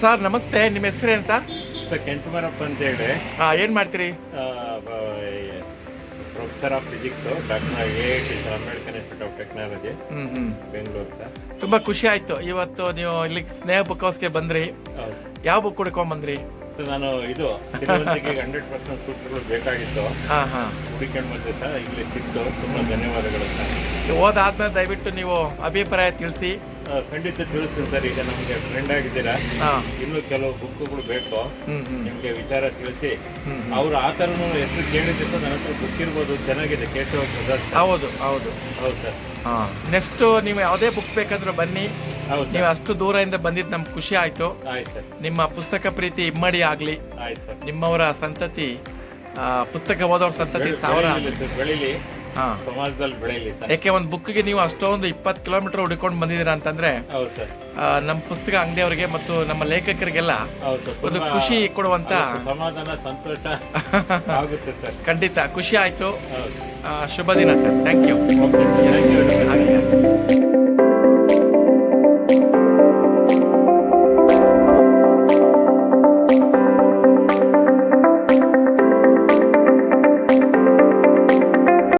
Sir ನಮಸ್ತೆ. ನಿಮ್ಮ ಹೆಸರೇನು ಸರ್? ಸರ್ ಕೆಂಚಮರಪ್ಪ ಅಂತ ಹೇಳಿ. ಹಾಂ ಏನು ಮಾಡ್ತೀರಿ? Professor of physics doctor A. I T. Sir American Institute of Technology Bengaluru sir. ತುಂಬ ಖುಷಿ ಆಯ್ತು. ಇವತ್ತು ನೀವು ಇಲ್ಲಿ ಸ್ನೇಹ ಬುಕ್ ಹೌಸ್ಗೆ ಬಂದ್ರಿ. ಯಾವ ಬುಕ್ ಹುಡ್ಕೊಂಡ್ ಬಂದ್ರಿ ನಾನು ಇದು ಹಂಡ್ರೆಡ್ ಪರ್ಸೆಂಟ್ ಸೂತ್ರಗಳು ಬೇಕಾಗಿತ್ತು. ಹಾಂ ಹಾಂ. ಹುಡುಕೊಂಡು ಬಂದೆ ಸರ್ ಇಲ್ಲಿ ಸಿಕ್ತು ತುಂಬ ಧನ್ಯವಾದಗಳು ಸರ್. ಓದಾದ್ಮೇಲೆ ದಯವಿಟ್ಟು ನೀವು ಅಭಿಪ್ರಾಯ ತಿಳಿಸಿ. ಖಂಡಿತ ತಿಳಿಸ್ತೀನಿ ಸರ್. ಈಗ ನಮಗೆ ಫ್ರೆಂಡ್ ಆಗಿದ್ದೀರಾ? ಇನ್ನು ಕೆಲವು ಬುಕ್ಗಳು ಬೇಕು? ನಿಮಗೆ ವಿಚಾರ ತಿಳಿಸಿ. ಅವ್ರು ಆ ಥರನೂ ಹೆಸರು ಕೇಳಿದ್ದಕ್ಕೂ ನನ್ನ ಹತ್ರ ಬುಕ್ ಇರ್ಬೋದು ಚೆನ್ನಾಗಿದೆ. ಕೇಶವ ಪ್ರಸಾದ್ ಸರ್. ಹೌದು ಹೌದು. ಹೌದು ಸರ್. ಹಾಂ. ನೆಕ್ಸ್ಟು ನೀವು ಯಾವುದೇ ಬುಕ್ ಬೇಕಾದ್ರೂ ಬನ್ನಿ. ನೀವು ಅಷ್ಟು ದೂರದಿಂದ ಬಂದಿದ್ದು ನಮ್ಗೆ ಖುಷಿ ಆಯಿತು. ನಿಮ್ಮ ಪುಸ್ತಕ ಪ್ರೀತಿ ಇಮ್ಮಡಿ ಆಗಲಿ. ನಿಮ್ಮವರ ಸಂತತಿ ಪುಸ್ತಕ ಓದೋರ ಸಂತತಿ ಸಾವಿರ ಬೆಳೀಲಿ. ಹಾಂ. ಸಮಾಜದಲ್ಲಿ ಬೆಳೀಲಿ ಸರ್. ಯಾಕೆ ಒಂದು ಬುಕ್ಗೆ ನೀವು ಅಷ್ಟೊಂದು ಇಪ್ಪತ್ತು ಕಿಲೋಮೀಟರ್ ಹುಡುಕೊಂಡು ಬಂದಿದ್ದೀರಾ ಅಂತಂದ್ರೆ ಹೌದು ಸರ್. ಆ, ನಮ್ಮ ಪುಸ್ತಕ ಅಂಗಡಿಯವರಿಗೆ ಮತ್ತು ನಮ್ಮ ಲೇಖಕರಿಗೆಲ್ಲ ಹೌದು ಸರ್. ಒಂದು ತುಂಬಾ ಖುಷಿ ಕೊಡುವಂತ ಸಮಾಧಾನ ಸಂತೋಷ ಆಗುತ್ತೆ ಸರ್. ಖಂಡಿತ ಖುಷಿ ಆಯ್ತು. ಹೌದು. ಆ, ಶುಭ ದಿನ ಸರ್. Thank you